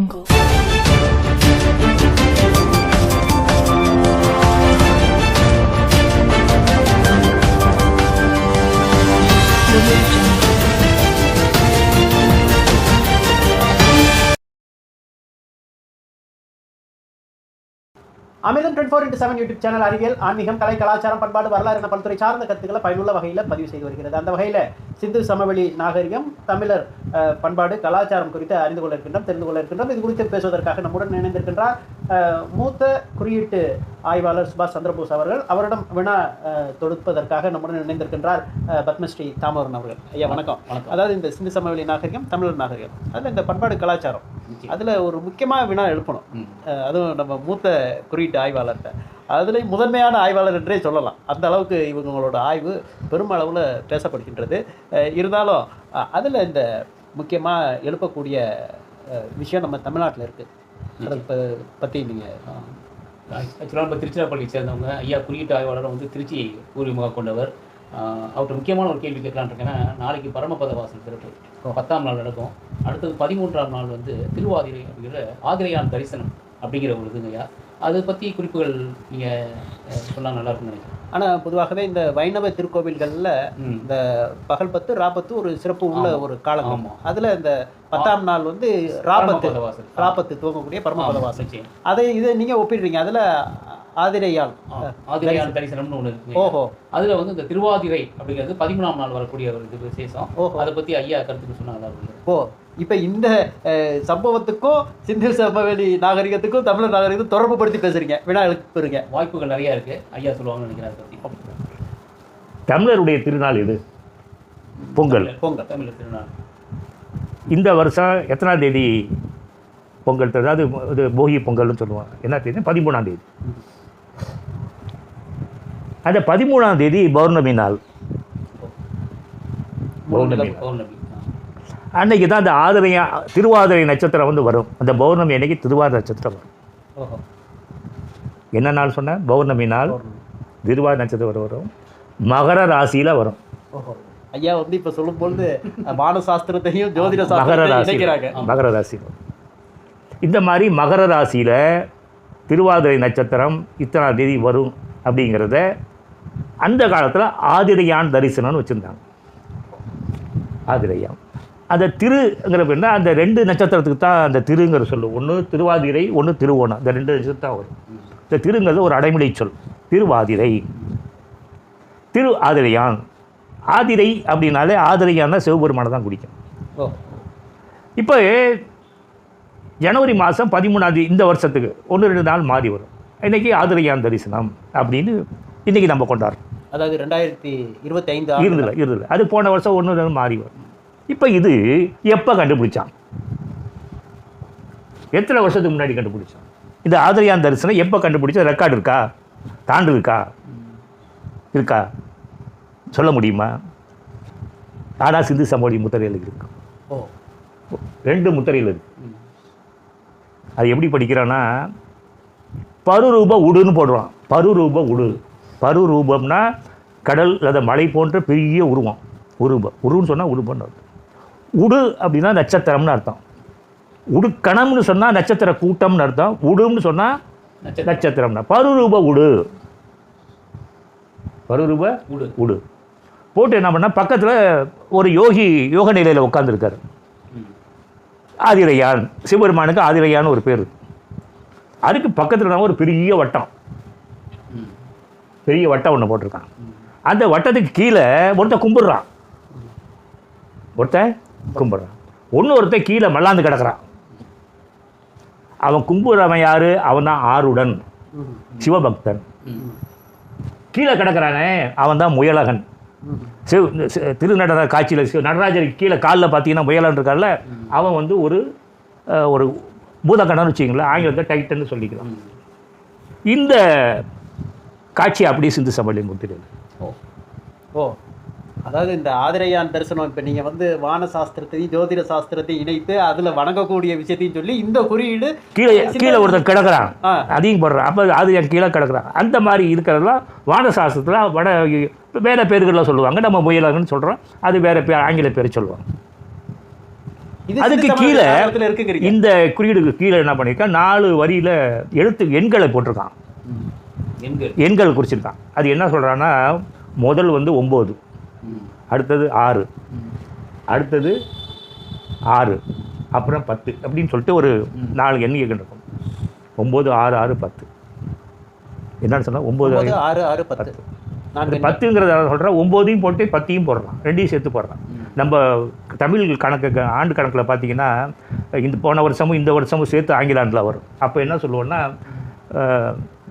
Jungle. Remove Amirtham twenty four into seven YouTube channel அறிவியல் ஆன்மீகம் கலை கலாச்சாரம் பண்பாடு வரலாறு என பல்துறை சார்ந்த கருத்துக்களை பயனுள்ள வகையில் பதிவு செய்து வருகிறது. அந்த வகையில் சிந்து சமவெளி நாகரிகம் தமிழர் பண்பாடு கலாச்சாரம் குறித்து அறிந்து கொள்ள இருக்கின்றோம் தெரிந்து கொள்ள இருக்கின்றோம். இது குறித்து பேசுவதற்காக நம்முடன் இணைந்திருக்கின்றார் மூத்த குறியீட்டு ஆய்வாளர் சுபாஷ் சந்திரபோஸ் அவர்கள் அவரிடம் வினா தொடுப்பதற்காக நம்முடன் இணைந்திருக்கின்றார் பத்மஸ்ரீ தாமோரன் அவர்கள். ஐயா வணக்கம். வணக்கம். அதாவது இந்த சிந்து சமவெளி நாகரிகம் தமிழர் நாகரிகம். அதில் இந்த பண்பாடு கலாச்சாரம். அதில் ஒரு முக்கியமான வினா எழுப்பணும். அதுவும் நம்ம மூத்த குறியீட்டு ஆய்வாளர்கிட்ட. அதுலேயும் முதன்மையான ஆய்வாளர் என்றே சொல்லலாம். அந்த அளவுக்கு இவங்களோட ஆய்வு பெருமளவில் பேசப்படுகின்றது. இருந்தாலும் அதில் இந்த முக்கியமாக எழுப்பக்கூடிய விஷயம் நம்ம தமிழ்நாட்டில் இருக்குது அதை ப- பற்றி நீங்கள் ஆக்சுவலாக நம்ம திருச்சிராப்பள்ளியை சேர்ந்தவங்க ஐயா குறியீட்டு ஆய்வாளர் வந்து திருச்சி பூர்வீகமாக கொண்டவர். அவர்கிட்ட முக்கியமான ஒரு கேள்வி இருக்கேன்னா நாளைக்கு பரமபத வாசல் திறப்பு பத்தாம் நாள் நடக்கும். அடுத்தது பதிமூன்றாம் நாள் வந்து திருவாதிரை அப்படிங்கிற ஆதிரையான் தரிசனம் அப்படிங்கிற ஒரு இதுங்க ஐயா. அதை பற்றி குறிப்புகள் நீங்கள் சொன்னால் நல்லா இருக்கும்னு நினைக்கிறேன். ஆனால் பொதுவாகவே இந்த வைணவ திருக்கோவில்களில். இந்த பகல் பத்து ராபத்து ஒரு சிறப்பு உள்ள. ஒரு காலம். அதில் இந்த பத்தாம் நாள் வந்து ராபத்து ராபத்து துவங்கக்கூடிய பரமபத வாசல். அதை இதை நீங்கள் ஒப்பிடுறீங்க. அதில் ஆதிரையால் ஆ, ஆதிரையான் தரிசனம்னு ஒன்று இருக்குங்க ஓஹோ. அதில் வந்து இந்த திருவாதிரை அப்படிங்கிறது பதிமூணாம் நாள் வரக்கூடிய ஒரு விசேஷம். ஓஹோ. அதை பற்றி ஐயா கருத்துக்கு இருக்கும் ஓ. இப்போ இந்த சம்பவத்துக்கும் சிந்து சமவெளி நாகரிகத்துக்கும் தமிழர் நாகரிகத்துக்கும் தொடர்பு படுத்தி பேசுறீங்க. வினா எழுப்புறீங்க வாய்ப்புகள் நிறைய இருக்கு. ஐயா சொல்லுவாங்கன்னு நினைக்கிறேன் பற்றி தமிழருடைய திருநாள் இது பொங்கல். பொங்கல். தமிழர் திருநாள். இந்த வருஷம் எத்தனாம் தேதி பொங்கல்? அதாவது இது போகி பொங்கல்னு சொல்லுவாங்க. என்ன தேதி? பதிமூணாம் தேதி. அந்த பதிமூணாம் தேதி பௌர்ணமி நாள். பௌர்ணமி பௌர்ணமி. அன்னைக்கு தான் அந்த ஆதிரையா திருவாதிரை நட்சத்திரம் வந்து வரும். அந்த பௌர்ணமி அன்னைக்கு திருவாதிரை நட்சத்திரம் வரும். ஓஹோ. என்ன நாள் சொன்னேன் பௌர்ணமி நாள். திருவாதிரை நட்சத்திரம் வரும் மகர ராசியில் வரும். ஓஹோ. ஐயா வந்து இப்போ சொல்லும் பொழுது அஹ், வான சாஸ்திரத்தையும் ஜோதிட மகர ராசி மகர ராசி இந்த மாதிரி மகர ராசியில் திருவாதிரை நட்சத்திரம் இத்தனாம் தேதி வரும் அப்படிங்கிறத அந்த காலத்தில் ஆதிரையான் தரிசனம்னு வச்சுருந்தாங்க. ஆதிரையான். அந்த திருங்கிற பேர்னா அந்த ரெண்டு நட்சத்திரத்துக்கு தான் அந்த திருங்கிற சொல்லு. ஒன்று திருவாதிரை ஒன்று திருவோணம். இந்த ரெண்டு நட்சத்திரம் தான் வரும். இந்த திருங்கிறது ஒரு அடைமொழி சொல். திருவாதிரை. திரு ஆதிரையான். ஆதிரை அப்படின்னாலே ஆதிரையான்னா சிவபெருமானை தான் குடிக்கும் இப்போ ஜனவரி மாதம் பதிமூணாம் தேதி இந்த வருஷத்துக்கு ஒன்று ரெண்டு நாள் மாறி வரும். இன்னைக்கு ஆதிரையான் தரிசனம் அப்படின்னு இன்னைக்கு நம்ம கொண்டாடுறோம். அதாவது ரெண்டாயிரத்தி இருபத்தி ஐந்து இருந்தல இருந்தல. அது போன வருஷம் ஒன்று மாறி வரும். இப்போ இது எப்போ கண்டுபிடிச்சான்? எத்தனை வருஷத்துக்கு முன்னாடி கண்டுபிடிச்சான்? இந்த ஆதிரையான் தரிசனம் எப்போ கண்டுபிடிச்சா? ரெக்கார்டு இருக்கா? தாண்டு இருக்கா? இருக்கா சொல்ல முடியுமா? ஆனா சிந்து சமோடி முத்திரையில் இருக்கு. ஓ. ரெண்டு முத்திரையில் இருக்கு. அது எப்படி படிக்கிறான்னா பருரூப உடுன்னு போடுறான். பருரூப உடு. பருரூபம்னா கடல் அல்லது மலை போன்ற பெரிய உருவம். உருவம். உருன்னு சொன்னால் உருவம்னு உடு அப்படின்னா நட்சத்திரம்னு அர்த்தம். உடுக்கணம்னு சொன்னால் நட்சத்திர கூட்டம்னு அர்த்தம். உடுன்னு சொன்னால் நட்சத்திரம். நட்சத்திரம்னா. பருரூப உடு. பருரூப உடு. உடு. போட்டு என்ன பண்ணால் பக்கத்தில் ஒரு யோகி யோக நிலையில் உட்காந்துருக்காரு. ஆதிரையான் சிவபெருமானுக்கு ஆதிரையான்னு ஒரு பேர். அதுக்கு பக்கத்தில் ஒரு பெரிய வட்டம். பெரிய வட்டம் ஒன்று போட்டிருக்கான். அந்த வட்டத்துக்கு கீழே ஒருத்தன் கும்பிடுறான். ஒருத்தன் கும்பிட்றான். ஒன்று ஒருத்தன் கீழே மல்லாந்து கிடக்குறான். அவன் கும்பிடுறவன் அவன் தான் ஆருடன். சிவபக்தன். கீழே கிடக்குறானே அவன் தான் முயலகன். சிவ திருநடர காட்சியில் சிவ நடராஜருக்கு கீழே காலில் பார்த்தீங்கன்னா முயலன் இருக்கார்ல அவன் வந்து ஒரு ஒரு பூதக்கடன் வச்சிங்களேன் ஆங்கிலத்தை டைட்டன்னு சொல்லிக்கலாம். இந்த காட்சி அப்படியே சிந்து சமவெளி கொடுத்துருது ஓ. ஓ. அதாவது இந்த ஆதிரையான் தரிசனம் இப்போ நீங்கள் வந்து வான சாஸ்திரத்தையும் ஜோதிட சாஸ்திரத்தையும் இணைத்து அதில் வணங்கக்கூடிய விஷயத்தையும் சொல்லி இந்த குறியீடு கீழே கீழே ஒருத்தன் கிடக்குறான். ஆ. அதையும் போடுறான் அப்போ அது என் கீழே கிடக்குறான். அந்த மாதிரி இருக்கிறதெல்லாம் வானசாஸ்திரத்தில் வட வேறு பேர்கள்லாம் சொல்லுவாங்க. நம்ம முயலகன்னு சொல்கிறோம் அது வேறு பேர் ஆங்கில பேர் சொல்லுவாங்க. அதுக்கு கீழே இந்த குறியீடுக்கு கீழே என்ன பண்ணியிருக்கான்? நாலு வரியில எழுத்து எண்களை போட்டிருக்கான். எண்கள். எண்கள் குறிச்சிருக்கான். அது என்ன சொல்றான்னா முதல் வந்து ஒம்பது. அடுத்தது ஆறு. அடுத்தது ஆறு அப்புறம் பத்து அப்படின்னு சொல்லிட்டு ஒரு. நாலு எண்ணிக்கை இருக்கும் ஒம்பது ஆறு ஆறு பத்து என்னன்னு சொன்னா ஒம்பது ஆறு ஆறு பத்து எண்கள். பத்துங்கிறத சொல்கிறேன் ஒம்போதையும் போட்டு பத்தையும் போடுறான் ரெண்டையும் சேர்த்து போடுறான். நம்ம தமிழ் கணக்கு ஆண்டு கணக்கில் பார்த்தீங்கன்னா இந்த போன வருஷமும் இந்த வருஷமும் சேர்த்து ஆங்கில ஆண்டில் வரும் அப்போ என்ன சொல்லுவோன்னா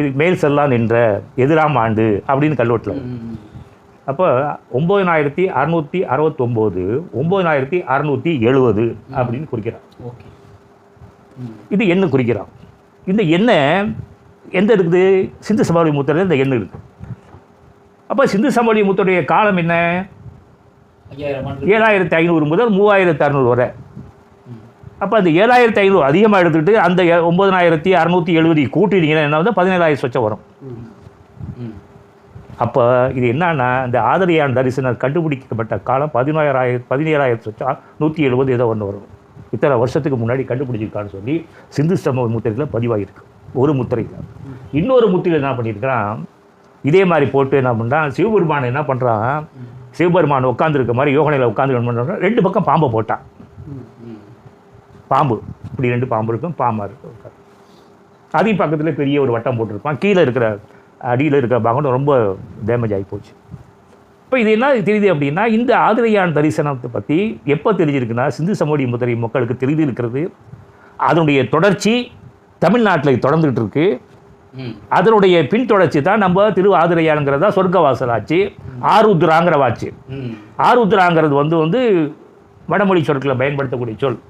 இது மேல் செல்லா நின்ற எதிராம் ஆண்டு அப்படின்னு கல்வெட்டில். அப்போ ஒம்பதினாயிரத்தி அறநூற்றி அறுபத்தொம்போது ஒம்பதினாயிரத்தி அறநூற்றி எழுபது அப்படின்னு குறிக்கிறான் ஓகே. இது எண்ணு குறிக்கிறான் இந்த எண்ணெய் எந்த இருக்குது சிந்து சமவெளி முத்திரையில் இந்த எண்ணு இருக்குது அப்போ சிந்து சமவெளி முத்துடைய காலம் என்ன? ஏழாயிரத்தி ஐநூறு முதல் மூவாயிரத்து அறநூறு வரை. அப்போ அந்த ஏழாயிரத்தி ஐநூறு அதிகமாக எடுத்துக்கிட்டு அந்த ஒன்பதனாயிரத்தி அறநூற்றி எழுபது கூட்டிட்டீங்கன்னா என்ன வந்து பதினேழாயிரம் சொச்சம் வரும். அப்போ இது என்னன்னா இந்த ஆதரியான் தரிசனம் கண்டுபிடிக்கப்பட்ட காலம் பதினோராயிரத்து பதினேழாயிரத்து சொச்சம் நூற்றி எழுபது ஏதோ ஒன்று வரும். இத்தனை வருஷத்துக்கு முன்னாடி கண்டுபிடிச்சிருக்கான்னு சொல்லி சிந்து சமவெளி முத்திரையில் பதிவாகிருக்கு ஒரு முத்திரையில் இன்னொரு முத்திரையில் என்ன பண்ணியிருக்கிறான்? இதே மாதிரி போட்டு என்ன பண்ணுறான் சிவபெருமான் என்ன பண்ணுறான் சிவபெருமான் உட்காந்துருக்க மாதிரி யோகனையில் உட்காந்து என்ன பண்ணுறான் ரெண்டு பக்கம் பாம்பை போட்டான். பாம்பு. இப்படி ரெண்டு பாம்பு இருக்கும் பாம்பாக இருக்கும். அதையும் பக்கத்தில் பெரிய ஒரு வட்டம் போட்டிருப்பான். கீழே இருக்கிற அடியில் இருக்கிற பாகம் ரொம்ப டேமேஜ் ஆகி போச்சு. இப்போ இது என்ன தெரியுது அப்படின்னா இந்த ஆதிரையான் தரிசனத்தை பற்றி எப்போ தெரிஞ்சிருக்குன்னா சிந்து சமவெளி முத்திரை மக்களுக்கு தெரிந்து இருக்கிறது. அதனுடைய தொடர்ச்சி தமிழ்நாட்டில் தொடர்ந்துகிட்டு இருக்கு. அதனுடைய பின்தொடர்ச்சி தான் நம்ம திரு ஆதிரையான்கிறதா சொர்க்கவாசல் ஆச்சு ஆருத்ராங்கிற வாச்சு. ஆருத்ராங்கிறது வந்து வந்து வடமொழி சொற்களை பயன்படுத்தக்கூடிய சொல்.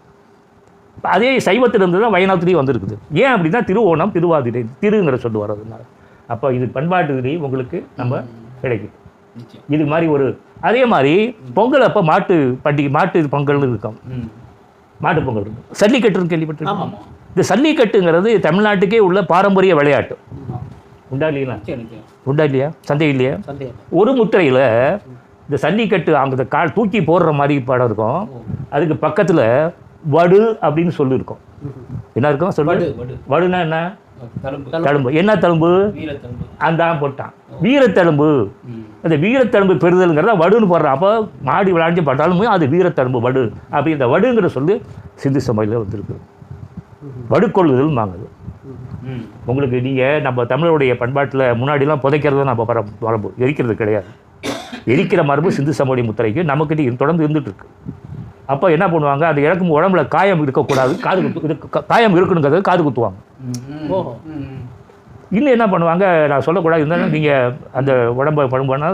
அதே சைவத்திலிருந்து தான் வைணவத்திலையும் வந்திருக்குது. ஏன் அப்படின்னா திருவோணம் திருவாதிரை திருங்கிற சொல் வர்றதுனால. அப்போ இது பண்பாட்டு இதுலேயும் உங்களுக்கு நம்ம கிடைக்கும். இது மாதிரி ஒரு அதே மாதிரி பொங்கல் அப்போ மாட்டு பண்டிகை மாட்டு பொங்கல்னு இருக்கும். மாட்டு பொங்கல் இருக்கும். சல்லிக்கட்டுன்னு கேள்விப்பட்டிருக்கோம் இந்த சல்லிக்கட்டுங்கிறது தமிழ்நாட்டுக்கே உள்ள பாரம்பரிய விளையாட்டு. உண்டா நிச்சயம் உண்டா இல்லையா? சந்தேகம் இல்லையா? ஒரு முத்திரையில் இந்த சல்லிக்கட்டு அங்கே கால் தூக்கி போடுற மாதிரி படம் இருக்கும். அதுக்கு பக்கத்தில் வடு அப்படின்னு சொல்லி இருக்கும் என்ன இருக்கும்? சொல்லு. வடு வடு. வடுனா என்ன? தழும்பு. என்ன தழும்பு? அந்த போட்டான். வீரத்தழும்பு. அந்த வீரத்தழும்பு பெறுதல்ங்கிறத வடுன்னு போடுறான். அப்போ மாடி விளையாண்டு பட்டாலுமே அது வீரத்தழும்பு வடு. அப்படி இந்த வடுங்கிற சொல்லு சிந்து சமையலில் வந்திருக்கு. வடுக்கொள்ளுதல் வாங்குது. உங்களுக்கு நீங்கள் நம்ம தமிழருடைய பண்பாட்டில் முன்னாடிலாம் புதைக்கிறது நம்ம பர மரபு எரிக்கிறது கிடையாது. எரிக்கிற மரபு சிந்து சமவெளி முத்திரைக்கு நமக்கிட்ட இரு- தொடர்ந்து இருந்துட்டு இருக்கு. அப்போ என்ன பண்ணுவாங்க? அது இறக்கும் உடம்புல காயம் இருக்கக்கூடாது. காது குத்து இது காயம் இருக்கணுங்கிறது காது குத்துவாங்க. இன்னும் என்ன பண்ணுவாங்க? நான் சொல்லக்கூடாது. இருந்தாலும் நீங்கள் அந்த உடம்பை படும்போனா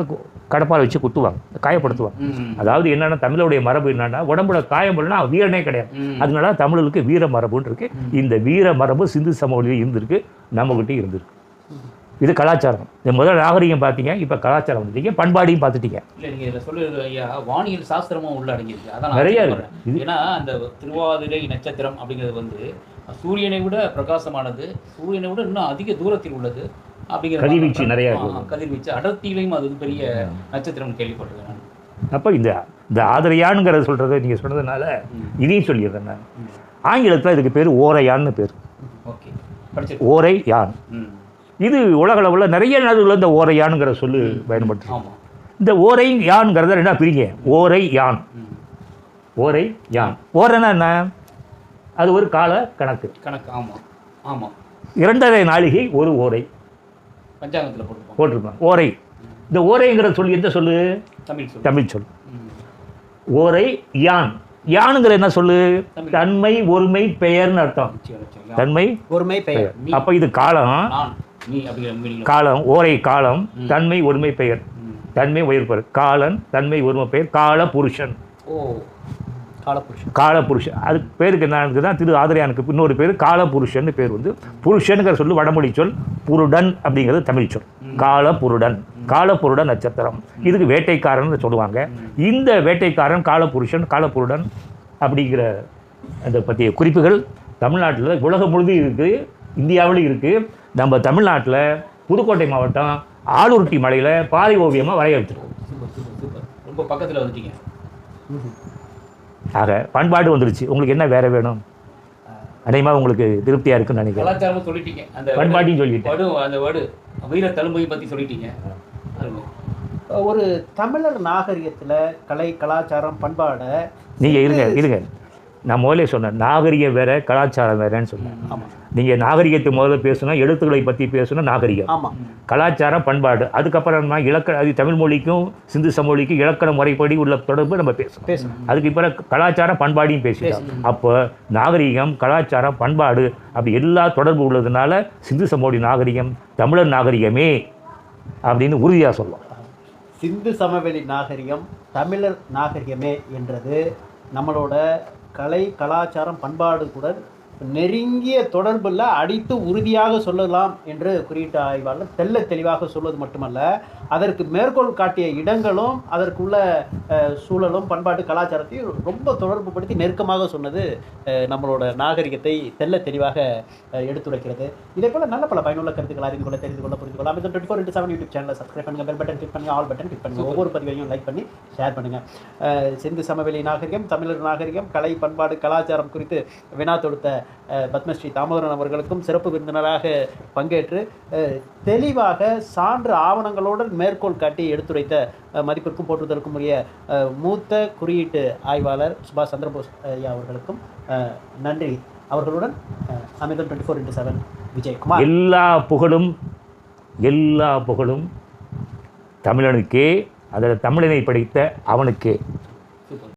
கடப்பால் வச்சு குத்துவாங்க. காயப்படுத்துவாங்க. அதாவது என்னன்னா தமிழுடைய மரபு என்னன்னா உடம்புல காயம் பண்ணா வீரனே கிடையாது. அதனால தமிழுக்கு வீர மரபுன்னு இருக்கு. இந்த வீர மரபு சிந்து சமவெளியில் இருந்திருக்கு. நம்மகிட்டயும் இருந்திருக்கு. இது கலாச்சாரம். இந்த முதல் நாகரிகம் பார்த்தீங்க இப்போ கலாச்சாரம் வந்துட்டீங்க பண்பாடையும் பார்த்துட்டீங்க. இல்ல நீங்க இதுல சொல்றது ஐயா வானியல் சாஸ்திரமும் உள்ள அடங்கியிருக்கு. அதான் நிறைய இருக்கு. இது- ஏன்னா அந்த திருவாதிரை நட்சத்திரம் அப்படிங்கிறது வந்து சூரியனை விட பிரகாசமானது சூரியனை விட இன்னும் அதிக தூரத்தில் உள்ளது அப்படிங்கிற கதிர்வீச்சு நிறைய. கதிர்வீச்சு அடர்த்தியிலையும் அது பெரிய நட்சத்திரம் கேள்விப்பட்டிருக்கேன் அப்போ இந்த இந்த ஆதரையான்ங்கிறத சொல்கிறத நீங்கள் சொன்னதுனால. இதையும் சொல்லிடுறேன் நான். ஆங்கிலத்தில் இதுக்கு பேர் ஓரையான்னு பேர். ஓகே. ஓரை யான் இது உலகளவில் நிறைய நாடுகளில் இந்த ஓரையானுங்கிற சொல்லு பயன்படுத்து ஆமா. இந்த ஓரை யான்ங்கிறத ரெண்டா பிரிங்க. ஓரை யான். ஓரை யான். ஓரைன்னா என்ன? அது ஒரு கால கணக்கு. கணக்கு ஆமா. ஆமா. இரண்டரை நாளிகை ஒரு ஓரை. பஞ்சாங்கத்துல போட்டிருப்போம் போட்டிருப்பாங்க. ஓரை. இந்த ஓரைங்கிற சொல்லி எந்த சொல்லு? தமிழ் சொல் தமிழ் சொல். ஓரை யான். யானுங்கிற என்ன சொல்லு. தன்மை ஒருமை பெயர்னு அர்த்தம். தன்மை ஒருமை பெயர். அப்போ இது காலம். காலம் ஓரை காலம். தன்மை ஒருமை பெயர். தன்மை உயர்ப்பர் காலன் தன்மை ஒருமை பெயர். கால புருஷன் கால புருஷன் அதுக்கு பேருக்கு என்ன தான் திரு ஆதரையானுக்கு இன்னொரு பேர் கால புருஷன் பேர் வந்து புருஷனுங்கிற சொல்லு வடமொழி சொல் புருடன் அப்படிங்கிறது தமிழ் சொல். கால புருடன் கால புருடன் நட்சத்திரம். இதுக்கு வேட்டைக்காரன் சொல்லுவாங்க. இந்த வேட்டைக்காரன் கால புருஷன் கால புருடன் அப்படிங்கிற அந்த பற்றிய குறிப்புகள் தமிழ்நாட்டில் உலகம் முழுதும் இருக்குது இந்தியாவிலும் இருக்குது. நம்ம தமிழ்நாட்டில் புதுக்கோட்டை மாவட்டம் ஆலூர்ட்டி மலையில் பாறை ஓவியமாக வரைய சூப்பர் ரொம்ப பக்கத்துல வந்துட்டீங்க. ஆக பண்பாடு வந்துருச்சு. உங்களுக்கு என்ன வேற வேணும்? அநேகமாக உங்களுக்கு திருப்தியாக இருக்குன்னு நினைக்கிறேன். கலாச்சாரமும் சொல்லிட்டீங்க. அந்த பண்பாட்டையும் சொல்லிட்டேன். அந்த வடு வீர தழும்பையும் பற்றி சொல்லிட்டீங்க. ஒரு தமிழர் நாகரிகத்துல கலை கலாச்சாரம் பண்பாடை நீங்கள் இருங்க இருங்க. நான் முதல்ல சொன்னேன் நாகரிகம் வேற கலாச்சாரம் வேறன்னு சொன்னேன். நீங்கள் நாகரிகத்தை முதல்ல பேசணும் எழுத்துக்களை பற்றி பேசணும் நாகரிகம். கலாச்சாரம் பண்பாடு. அதுக்கப்புறமா இலக்கண அது தமிழ் மொழிக்கும் சிந்து சமொழிக்கும் இலக்கண முறைப்படி உள்ள தொடர்பு நம்ம பேசணும். அதுக்கு பிறகு கலாச்சாரம் பண்பாடையும் பேசிட்டோம். அப்போ நாகரிகம் கலாச்சாரம் பண்பாடு அப்படி எல்லா தொடர்பு உள்ளதுனால சிந்து சமோடி நாகரிகம் தமிழர் நாகரிகமே அப்படின்னு உறுதியாக சொல்லலாம் சிந்து சமவெளி நாகரிகம் தமிழர் நாகரிகமே என்றது நம்மளோட கலை கலாச்சாரம் பண்பாடு கூட நெருங்கிய தொடர்புல அடித்து உறுதியாக சொல்லலாம் என்று குறியீட்டு ஆய்வாளர் தெள்ள தெளிவாக சொல்வது மட்டுமல்ல அதற்கு மேற்கோள் காட்டிய இடங்களும் அதற்குள்ள சூழலும் பண்பாட்டு கலாச்சாரத்தையும் ரொம்ப தொடர்பு படுத்தி நெருக்கமாக சொன்னது நம்மளோட நாகரிகத்தை தெள்ள தெளிவாக எடுத்துரைக்கிறது. இதே போல நல்ல பல பயனுள்ள கருத்துக்கள் அறிந்து கொள்ள தெரிந்து கொள்ள புரிந்து கொள்ள Amirtham twenty four into seven YouTube சேனலை சப்ஸ்கிரைப் பண்ணுங்க. பெல் பட்டன் கிளிக் பண்ணுங்க. ஆல் பட்டன் கிளிக் பண்ணுங்க. ஒவ்வொரு பதிவையும் லைக் பண்ணி ஷேர் பண்ணுங்க. அஹ், சிந்து சமவெளி நாகரிகம் தமிழர் நாகரிகம் கலை பண்பாடு கலாச்சாரம் குறித்து வினா தொடுத்த பத்மஸ்ரீ தாமோதரன் அவர்களுக்கும் சிறப்பு விருந்தினராக பங்கேற்று தெளிவாக சான்று ஆவணங்களுடன் மேற்கோள் காட்டி எடுத்துரைத்த மதிப்பிற்கும் போற்றுதலுக்கும் உரிய அஹ், மூத்த குறியீட்டு ஆய்வாளர் சுபாஷ் சந்திரபோஸ் ஐயா அவர்களுக்கும் அஹ், நன்றி. அவர்களுடன் அஹ், Amirtham twenty four into seven Vijayakumar. எல்லா புகழும் எல்லா புகழும் தமிழனுக்கே அதில் தமிழனை படைத்த அவனுக்கே.